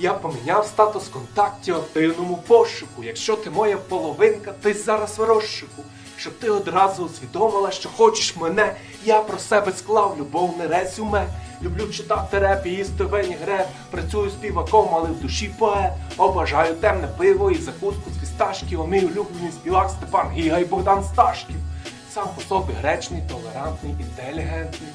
Я поміняв статус контактів в активному пошуку. Якщо ти моя половинка, ти зараз в розшуку. Щоб ти одразу усвідомила, що хочеш мене, я про себе склав любовне резюме. Люблю читати реп і їсти венігрет. Працюю співаком, але в душі поет. Обожаю темне пиво і закуску з фісташків. Мій улюблений співак Степан Гіга і Богдан Сташків. Сам по собі гречний, толерантний, інтелігентний,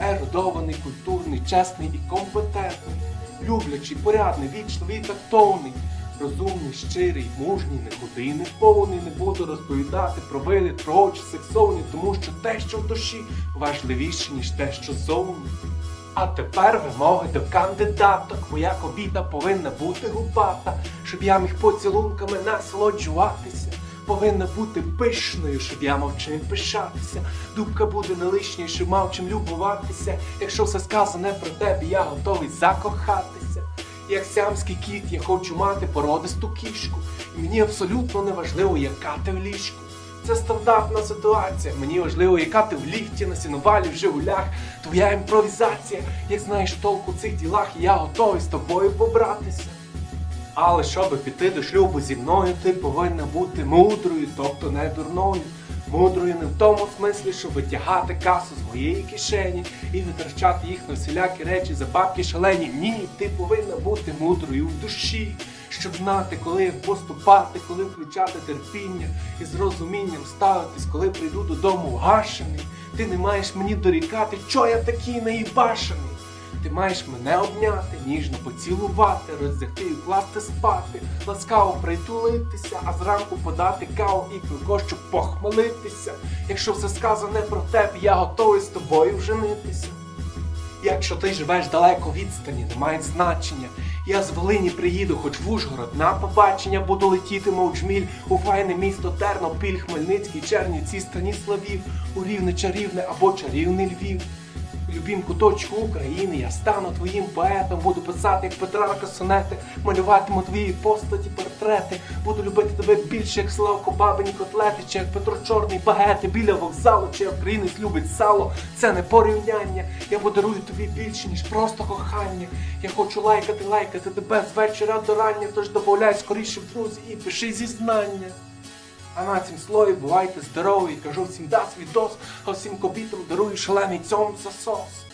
ерудований, культурний, чесний і компетентний, люблячий, порядний, вічливий тактовний, розумний, щирий, мужній, не худий, не повний, не буду розповідати про види, про очі сексовні, тому що те, що в душі, важливіше, ніж те, що зовні. А тепер вимоги до кандидаток. Моя кобіта повинна бути губата, щоб я міг поцілунками насолоджуватися. Повинна бути пишною, щоб я мав чим пишатися. Дубка буде не лишньою, щоб мав чим любуватися. Якщо все сказане про тебе, я готовий закохатися. Як сямський кіт, я хочу мати породисту кішку. І мені абсолютно не важливо, яка ти в ліжку. Це стандартна ситуація. Мені важливо, яка ти в ліфті, на сіновалі, в Жигулях, твоя імпровізація. Як знаєш толку в цих ділах, я готовий з тобою побратися. Але щоб піти до шлюбу зі мною, ти повинна бути мудрою, тобто не дурною. Мудрою не в тому смислі, щоб витягати касу з моєї кишені і витрачати їх на всілякі речі за бабки шалені. Ні, ти повинна бути мудрою в душі, щоб знати, коли поступати, коли включати терпіння і з розумінням ставитись, коли прийду додому гашений. Ти не маєш мені дорікати, що я такий наїбашений. Ти маєш мене обняти, ніжно поцілувати, роздягти і вкласти спати, ласкаво притулитися, а зранку подати каву і пивко, щоб похмелитися. Якщо все сказане про тебе, я готовий з тобою вженитися. Якщо ти живеш далеко відстані, не має значення. Я з Волині приїду, хоч в Ужгород на побачення буду летіти, мов джміль, у файне місто Тернопіль, Хмельницький, Чернівці, Станіславів, у рівне чарівне або чарівний Львів. Любім куточку України я стану твоїм поетом, буду писати як Петрарка сонети, малюватиму твої постаті, портрети, буду любити тебе більше, як Славко бабині котлети, чи як Петро Чорний багети біля вокзалу, чи як українець любить сало. Це не порівняння. Я подарую тобі більше, ніж просто кохання. Я хочу лайкати, лайкати тебе з вечора до рання, тож добавляй скоріше в друзі і пиши зізнання. А на цім слові бувайте здорові, кажу всім да свідос, а всім кобітам дарую шалений цьом засос.